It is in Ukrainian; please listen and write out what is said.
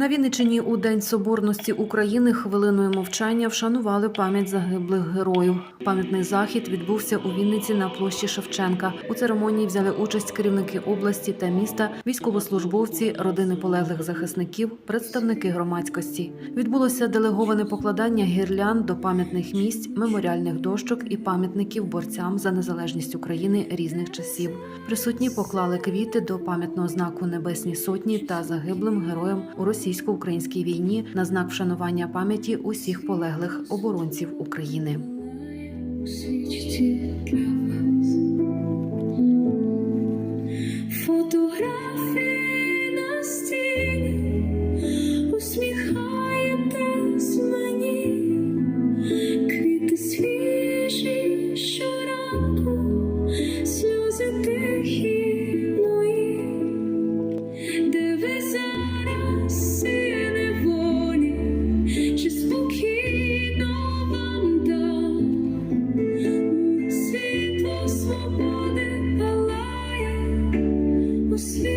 На Вінничині у День Соборності України хвилиною мовчання вшанували пам'ять загиблих героїв. Пам'ятний захід відбувся у Вінниці на площі Шевченка. У церемонії взяли участь керівники області та міста, військовослужбовці, родини полеглих захисників, представники громадськості. Відбулося делеговане покладання гірлянд до пам'ятних місць, меморіальних дощок і пам'ятників борцям за незалежність України різних часів. Присутні поклали квіти до пам'ятного знаку Небесні Сотні та загиблим героям у російсько-українській війні на знак вшанування пам'яті усіх полеглих оборонців України. Фотографії на стіні. Усміхаєтесь мені, квіти свіжі щоранку, сльози тихі мої, де ви Aussi